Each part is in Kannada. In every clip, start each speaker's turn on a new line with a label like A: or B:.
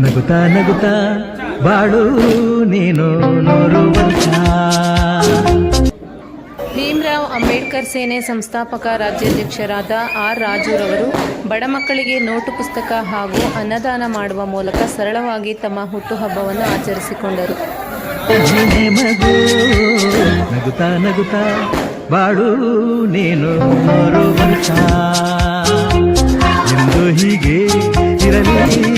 A: ನಗುತ್ತಾ ನಗುತ್ತಾ ಬಾಳು ನೀನು
B: ಭೀಮ್ರಾವ್ ಅಂಬೇಡ್ಕರ್ ಸೇನೆ ಸಂಸ್ಥಾಪಕ ರಾಜ್ಯಾಧ್ಯಕ್ಷರಾದ ಆರ್ ರಾಜುರವರು ಬಡ ಮಕ್ಕಳಿಗೆ ನೋಟು ಪುಸ್ತಕ ಹಾಗೂ ಅನ್ನದಾನ ಮಾಡುವ ಮೂಲಕ ಸರಳವಾಗಿ ತಮ್ಮ ಹುಟ್ಟುಹಬ್ಬವನ್ನು ಆಚರಿಸಿಕೊಂಡರು.
A: ಜಿನೆ ಮಗು ನಗುತ್ತಾ ನಗುತ್ತಾ ಬಾಳು ನೀನು ಎಂದು ಹೀಗೆ ಇರಲಿ.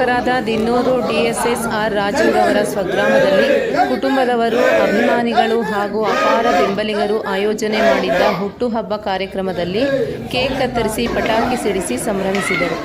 B: ಸಮಾಜ ದಿನ್ನೂರು ಡಿಎಸ್ಎಸ್ ಆರ್ ರಾಜುರವರ ಸ್ವಗ್ರಾಮದಲ್ಲಿ ಕುಟುಂಬದವರು, ಅಭಿಮಾನಿಗಳು ಹಾಗೂ ಅಪಾರ ಬೆಂಬಲಿಗರು ಆಯೋಜನೆ ಮಾಡಿದ್ದ ಹುಟ್ಟುಹಬ್ಬ ಕಾರ್ಯಕ್ರಮದಲ್ಲಿ ಕೇಕ್ ಕತ್ತರಿಸಿ ಪಟಾಕಿ ಸಿಡಿಸಿ ಸಂಭ್ರಮಿಸಿದರು.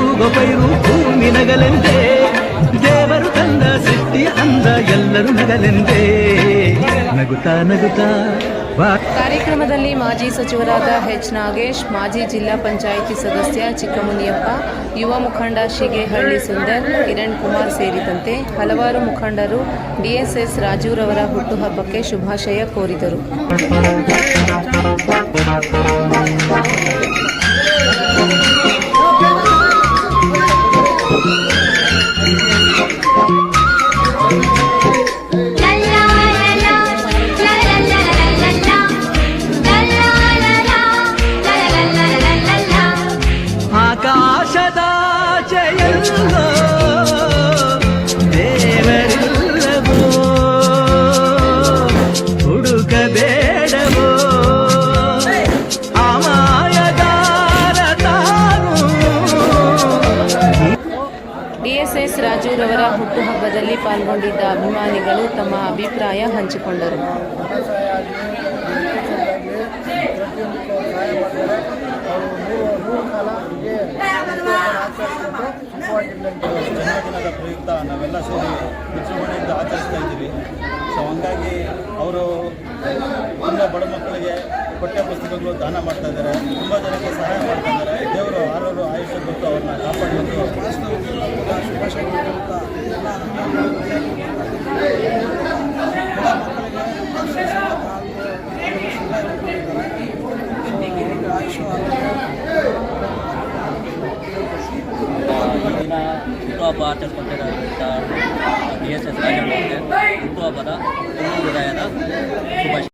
A: ತೂಗೋ ಪೈರು ಭೂಮಿ ನಗಲೆಂದೇ, ದೇವರು ತಂದ ಸೃಷ್ಟಿಯ ಅಂದ ಎಲ್ಲರೂ ನಗಲೆಂದೇ. ನಗುತ್ತಾ ನಗುತ್ತಾ
B: ಕಾರ್ಯಕ್ರಮದಲ್ಲಿ ಮಾಜಿ ಸಚಿವರಾದ ಎಚ್ ನಾಗೇಶ್, ಮಾಜಿ ಜಿಲ್ಲಾ ಪಂಚಾಯಿತಿ ಸದಸ್ಯ ಚಿಕ್ಕಮುನಿಯಪ್ಪ, ಯುವ ಮುಖಂಡ ಶಿಗೆಹಳ್ಳಿ ಸುಂದರ್, ಕಿರಣ್ ಕುಮಾರ್ ಸೇರಿದಂತೆ ಹಲವಾರು ಮುಖಂಡರು ಡಿಎಸ್ಎಸ್ ರಾಜೂರವರ ಹುಟ್ಟುಹಬ್ಬಕ್ಕೆ ಶುಭಾಶಯ ಕೋರಿದರು. ರಾಜೂರವರ ಹುಟ್ಟುಹಬ್ಬದಲ್ಲಿ ಪಾಲ್ಗೊಂಡಿದ್ದ ಅಭಿಮಾನಿಗಳು ತಮ್ಮ ಅಭಿಪ್ರಾಯ ಹಂಚಿಕೊಂಡರು
C: ಪ್ರಯುಕ್ತ ನಾವೆಲ್ಲ ಸೇರಿ ವಿಜೃಂಭಣೆಯಿಂದ ಆಚರಿಸ್ತಾ ಇದ್ದೀವಿ ಸೊ ಹಂಗಾಗಿ ಅವರು ತುಂಬ ಬಡ ಮಕ್ಕಳಿಗೆ ಪಠ್ಯ ಪುಸ್ತಕಗಳು ದಾನ ಮಾಡ್ತಾ ಇದ್ದಾರೆ. ತುಂಬ ಜನಕ್ಕೆ ಸಹಾಯ ಮಾಡ್ತಾ ಇದ್ದಾರೆ. ದೇವರು ಆರೋರು ಆಯುಷ್ಯ ಕೊಟ್ಟು ಅವ್ರನ್ನ ಕಾಪಾಡಬೇಕು.
D: ಹುಟ್ಟುಹಬ್ಬ ಆಚರಿಸ್ಕೊಂಡಿರೋ ಬಿ ಎಸ್ ಎಸ್ ರಾಜಣ್ಣ ಹುಟ್ಟುಹಬ್ಬದ ಹೃದಯದ ಶುಭಾಶಯ.